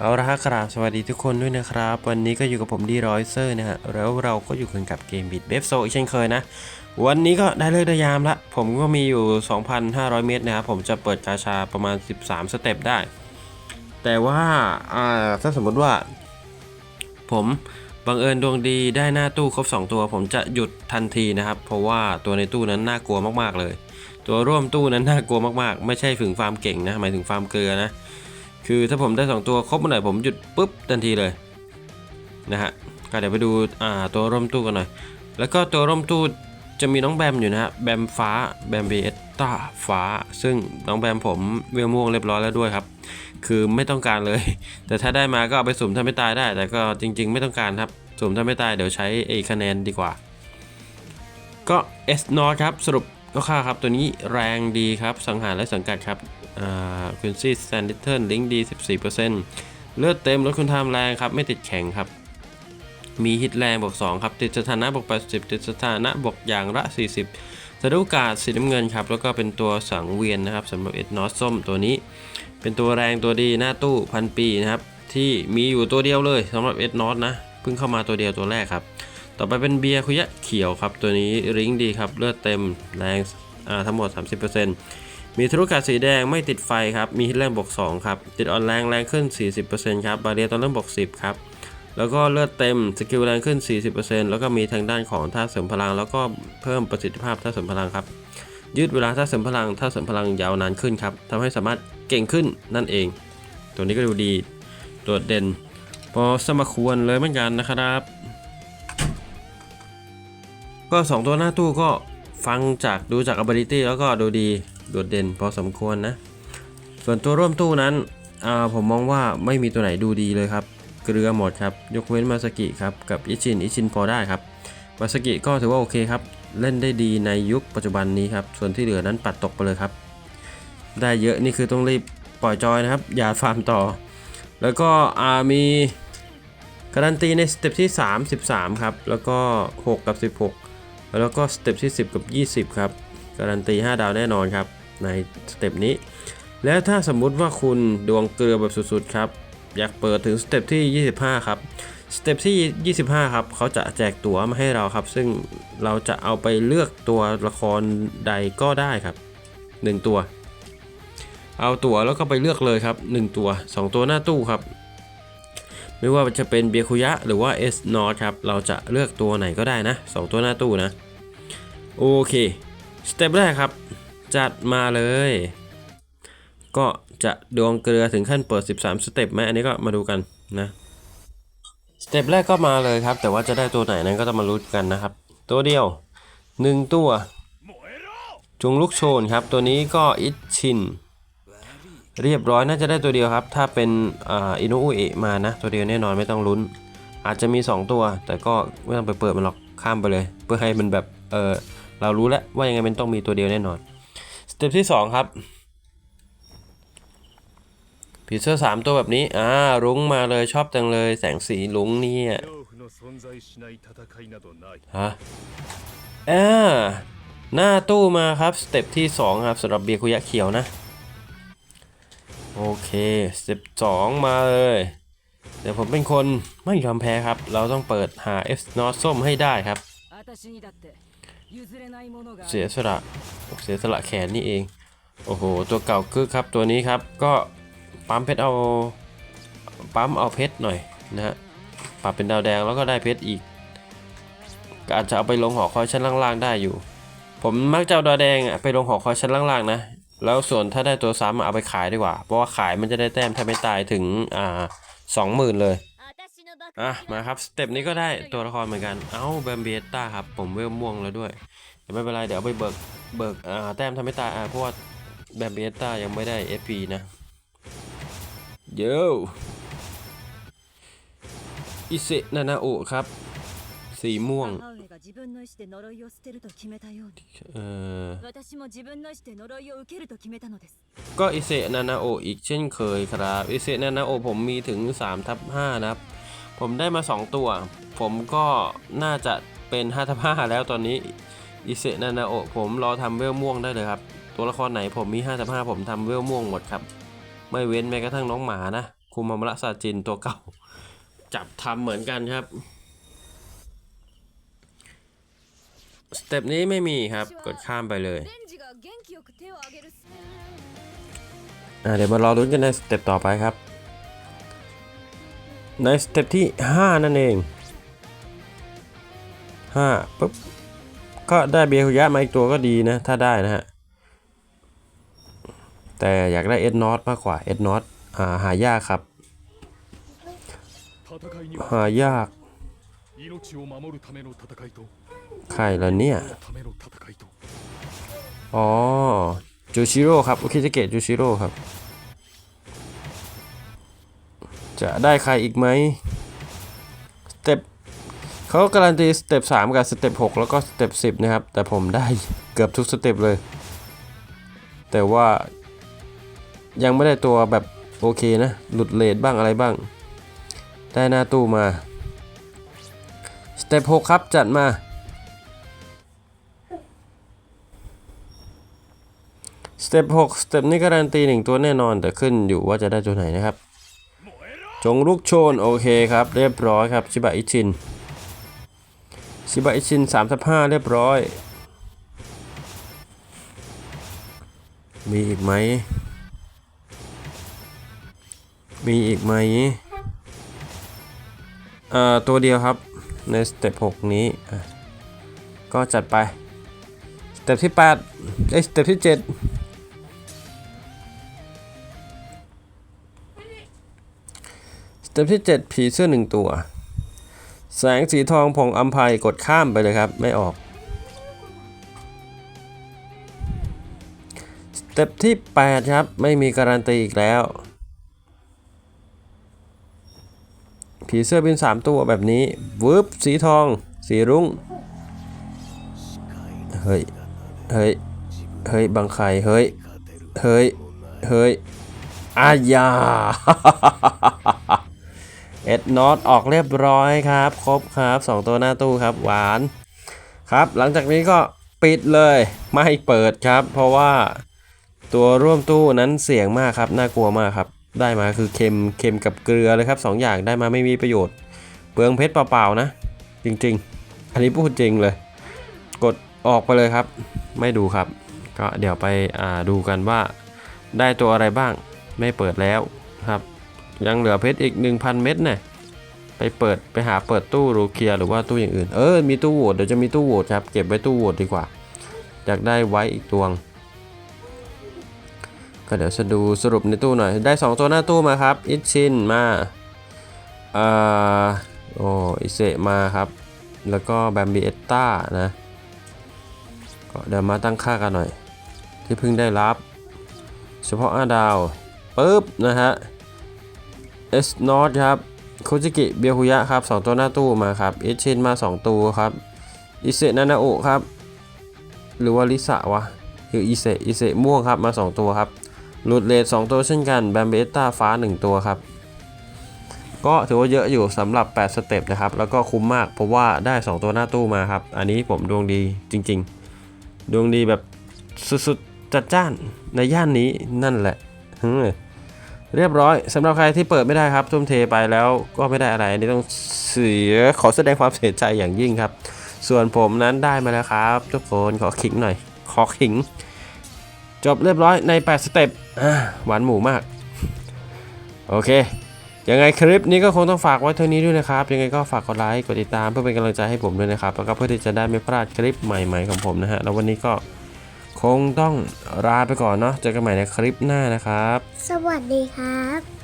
เอาละครับกราบสวัสดีทุกคนด้วยนะครับ วันนี้ก็อยู่กับผมดีรอยเซอร์นะฮะแล้วเราก็อยู่กันกับเกมบิดเบฟโซอีกเช่นเคยนะ วันนี้ก็ได้เลิกได้ยามละ ผมก็มีอยู่ 2,500 เมตรนะครับผมจะเปิดกาชาประมาณ 13 สเต็ปได้ แต่ว่าอ่าถ้าสมมติว่า ผมบังเอิญดวงดีได้หน้าตู้ครบ 2 ตัว ผมจะหยุดทันทีนะครับ เพราะว่าตัวในตู้นั้นน่ากลัวมากๆเลย ตัวร่วมตู้นั้นน่ากลัวมากๆ ไม่ใช่ถึงฟาร์มเก่งนะหมายถึงฟาร์มเกลือนะ คือถ้าผมได้ 2 ตัวครบเมื่อไหร่ผมหยุดปุ๊บทันทีเลยนะฮะก็เดี๋ยวไปดูอ่าตัวร่มตู้กันหน่อย แล้วก็ตัวร่มตู้จะมีน้องแบมอยู่นะฮะแบมฟ้าแบมเบสต้าฟ้า ซึ่งน้องแบมผมเวลม่วงเรียบร้อยแล้วด้วยครับ คือไม่ต้องการเลย แต่ถ้าได้มาก็เอาไปสุ่มถ้าไม่ตายได้ แต่ก็จริง ๆ ไม่ต้องการครับสุ่มถ้าไม่ตายเดี๋ยวใช้ไอ้คะแนนดีกว่า ก็ S n o r ครับสรุปก็ค่าครับตัวนี้แรงดีครับสังหารและสังกัดครับ คุณซี่สแตนดิเทิลลิงดี 14%เลือดเต็มลดคุณทามแรงครับ ไม่ติดแข็งครับ มีฮิตแรงบวก2ครับ ติดสถานะบวก80 ติดสถานะบวกอย่างละ 40สะดุกาศสีน้ำเงินครับ แล้วก็เป็นตัวสังเวียนนะครับสำหรับเอ็ดนอสส้มตัวนี้ เป็นตัวแรงตัวดีหน้าตู้พันปีนะครับ ที่มีอยู่ตัวเดียวเลยสำหรับเอ็ดนอสนะเพิ่งเข้ามาตัวเดียวตัวแรกครับ ต่อไปเป็นเบียร์คุยะเขียวครับ ตัวนี้ริงดีครับเลือดเต็มแรงทั้งหมด 30% มีธุรกาศสีแดงไม่ติดไฟครับมีฮิตแรงบวก2ครับติดอ่อนแรงแรงขึ้น 40%ครับบาเรียตอนเริ่มบวก10ครับแล้วก็เลือดเต็มสกิลแรงขึ้น 40%แล้วก็มีทางด้านของท่าเสริมพลัง แล้วก็เพิ่มประสิทธิภาพท่าเสริมพลังครับ ยืดเวลาท่าเสริมพลังท่าเสริมพลังยาวนานขึ้นครับทำให้สามารถเก่งขึ้นนั่นเอง ตัวนี้ก็ดูดีโดดเด่น พอสมควรเลยเหมือนกันนะครับ ก็ 2 ตัวหน้าตู้ก็ฟังจากดูจาก ability แล้วก็ดูดี โดดเด่นพอสมควรนะ ส่วนตัวร่วมตู้นั้นผมมองว่าไม่มีตัวไหนดูดีเลยครับ เกลือหมดครับ ยกเว้นมาสกิครับ กับอิชิน อิชินพอได้ครับ มาสกิก็ถือว่าโอเคครับ เล่นได้ดีในยุคปัจจุบันนี้ครับ ส่วนที่เหลือนั้นปัดตกไปเลยครับ ได้เยอะนี่คือต้องรีบปล่อยจอยนะครับ อย่าฟาร์มต่อ แล้วก็มีการันตีในสเต็ปที่ 33 ครับ แล้วก็ 6 กับ 16 แล้วก็สเต็ปที่ 10 กับ 20 ครับ การันตี 5 ดาวแน่นอนครับ ในสเต็ปนี้ แล้วถ้าสมมุติว่าคุณดวงเกลือแบบสุดๆครับอยากเปิดถึงสเต็ปที่ 25 ครับสเต็ปที่ 25 ครับ เขาจะแจกตั๋วมาให้เราครับ ซึ่งเราจะเอาไปเลือกตัวละครใดก็ได้ครับ 1 ตัว เอาตั๋วแล้วก็ไปเลือกเลยครับ 1 ตัว 2 ตัวหน้าตู้ครับ ไม่ว่าจะเป็นเบียคุยะหรือว่า S n o r ครับ เราจะเลือกตัวไหนก็ได้นะ 2 ตัวหน้าตู้นะ โอเค สเต็ปแรกครับ จัดมาเลย ก็จะดวงเกลือถึงขั้นเปิด 13 สเต็ปไหมอันนี้ก็มาดูกันนะสเต็ปแรกก็มาเลยครับ แต่ว่าจะได้ตัวไหนนั้นก็ต้องมาลุ้นกันนะครับ ตัวเดียว 1 ตัวจงลุกโชนครับ ตัวนี้ก็อิชิน เรียบร้อยน่าจะได้ตัวเดียวครับ ถ้าเป็นอินุอุเอะมานะ ตัวเดียวแน่นอนไม่ต้องลุ้น อาจจะมี 2 ตัว แต่ก็ไม่ต้องไปเปิดมันหรอกข้ามไปเลย เพื่อให้มันแบบเออเรารู้แล้วว่ายังไงมันต้องมีตัวเดียวแน่นอน เต็ปที่สองครับผีเสื้อสามตัวแบบนี้ อ่า รุ้งมาเลยชอบจังเลย แสงสีรุ้งนี่ยฮะอ่าหน้าตู้มาครับ สเต็ปที่สองครับสำหรับเบียคุยะเขียวนะ โอเค สเต็ปสองมาเลย เดี๋ยวผมเป็นคนไม่ยอมแพ้ครับ เราต้องเปิดหาเอฟนอสส้มให้ได้ครับ เสียสละเสียสละแขนนี่เอง โอ้โห ตัวเก่าคือครับตัวนี้ครับ ก็ปั๊มเพชรเอา ปั๊มเอาเพชรหน่อยนะฮะ ปรับเป็นดาวแดงแล้วก็ได้เพชรอีกอาจจะเอาไปลงหอคอยชั้นล่างๆได้อยู่ ผมมักจะเอาดาวแดงไปลงหอคอยชั้นล่างๆนะ แล้วส่วนถ้าได้ตัวซ้ำเอาไปขายดีกว่า เพราะว่าขายมันจะได้แต้มถ้าไม่ตายถึงอ่าสองหมื่นเลย อะมาครับสเต็ปนี้ก็ได้ตัวละครเหมือนกัน เอ้าแบมเบต้าครับผมเวลม่วงแล้วด้วยแต่ไม่เป็นไรเดี๋ยวไปเบิกเบิกอ่าแต้มทำให้ตายอ่าเพราะว่าแบมเบต้ายังไม่ได้ FP นะเย้อิเซนานาโอครับ สีม่วงเออก็อิเซนานาโออีกเช่นเคยครับ อิเซนานาโอผมมีถึง3ทับ5นะครับ ผมได้มา 2 ตัว ผมก็น่าจะเป็นฮาตาพ้าแล้วตอนนี้อิเซนานาโอผมรอทำเวลม่วงได้เลยครับ ตัวละครไหนผมมี 55 ผมทำเวลม่วงหมดครับ ไม่เว้นแม้กระทั่งน้องหมานะ คุมามระซาจินตัวเก่า จับทำเหมือนกันครับสเต็ปนี้ไม่มีครับกดข้ามไปเลยเดี๋ยวมารอรุ้นกันในสเต็ปต่อไปครับ ในสเต็ปที่ 5 นั่นเอง 5ปุ๊บ ก็ได้เบียคุยะมาอีกตัวก็ดีนะ ถ้าได้นะฮะ แต่อยากได้เอ็ดนอตมากกว่าเอ็ดนอตหายากครับ หายากใครล่ะเนี่ย อ๋อ จูชิโร่ครับ โอเคจะเกตจูชิโร่ครับ จะได้ใครอีกไหมสเต็ปเขาการันตีสเต็ป3กับสเต็ป6แล้วก็สเต็ป10 นะครับ แต่ผมได้เกือบทุกสเต็ปเลย แต่ว่ายังไม่ได้ตัวแบบโอเคนะ หลุดเลทบ้างอะไรบ้าง ได้หน้าตู้มาสเต็ป6ครับจัดมา สเต็ป6สเต็ปนี้การันตีหนึ่งตัวแน่นอนแต่ขึ้นอยู่ว่าจะได้ตัวไหนนะครับ จงลุกโชน โอเคครับ เรียบร้อยครับ ชิบะอิชิน ชิบะอิชิน35เรียบร้อย มีอีกไหม มีอีกไหมเอ่อตัวเดียวครับในสเต็ป6นี้ ก็จัดไป สเต็ปที่8เอ้สเต็ปที่ 7 เต็ปที่ 7 ผีเสื้อหนึ่งตัว แสงสีทองผงอัมภัยกดข้ามไปเลยครับ ไม่ออก สเต็ปที่ 8 ครับ ไม่มีการันตีอีกแล้ว ผีเสื้อบิน 3 ตัวแบบนี้วืบสีทอง สีรุ้ง เฮ้ย เฮ้ย เฮ้ยบังไข่เฮ้ย เฮ้ย เฮ้ย อายา เอ็ดนอตออกเรียบร้อยครับ ครบครับ 2 ตัวหน้าตู้ครับหวานครับ หลังจากนี้ก็ปิดเลยไม่เปิดครับ เพราะว่าตัวร่วมตู้นั้นเสี่ยงมากครับ น่ากลัวมากครับ ได้มาคือเค็มเค็มกับเกลือเลยครับสองอย่างได้มาไม่มีประโยชน์ เปลืองเพชรเปล่าๆนะ จริงๆ อันนี้พูดจริงเลย กดออกไปเลยครับ ไม่ดูครับ ก็เดี๋ยวไปดูกันว่าได้ตัวอะไรบ้างไม่เปิดแล้วครับ ยังเหลือเพชรอีก 1,000 เม็ดนี่ยไปเปิดไปหาเปิดตู้รูเคียหรือว่าตู้อย่างอื่น เออ มีตู้โหวตเดี๋ยวจะมีตู้โหวตครับ เก็บไว้ตู้โหวตดีกว่า อยากได้ไว้อีกตัวง ก็เดี๋ยวจะดูสรุปในตู้หน่อย ได้ 2 ตัวหน้าตู้มาครับ อิชินมาอ่าโออิเซมาครับ แล้วก็แบมบีเอตตานะ ก็เดี๋ยวมาตั้งค่ากันหน่อย ที่เพิ่งได้รับ เฉพาะอาดาวปุ๊บ นะฮะ S n o t ครับคุจิกิเบียคุยะครับ 2 ตัวหน้าตู้มาครับเอชินมา 2 ตัวครับอิเซนานาโอครับ หรือว่าลิสะวะหรืออิเซอิเซม่วงครับมา 2 ตัวครับหลุดเลท2ตัวเช่นกันแบมเบต้าฟ้า 1 ตัวครับ ก็ถือว่าเยอะอยู่สำหรับ 8 สเต็ปนะครับ แล้วก็คุ้มมากเพราะว่าได้ 2 ตัวหน้าตู้มาครับ อันนี้ผมดวงดีจริง ๆ ดวงดีแบบสุดๆจัดจ้านในย่านนี้นั่นแหละ เรียบร้อยสำหรับใครที่เปิดไม่ได้ครับทุ่มเทไปแล้วก็ไม่ได้อะไรอันนี้ต้องเสียขอแสดงความเสียใจอย่างยิ่งครับ ส่วนผมนั้นได้มาแล้วครับ ทุกคนขอขิงหน่อย ขอขิง จบเรียบร้อยใน 8 สเต็ปหวานหมูมาก โอเคยังไงคลิปนี้ก็คงต้องฝากไว้เท่านี้ด้วยนะครับ ยังไงก็ฝากกดไลค์กดติดตามเพื่อเป็นกำลังใจให้ผมด้วยนะครับแล้วก็เพื่อที่จะได้ไม่พลาดคลิปใหม่ ๆของผมนะฮะแล้ววันนี้ก็ คงต้องลาไปก่อนเนาะเจอกันใหม่ในคลิปหน้านะครับ สวัสดีครับ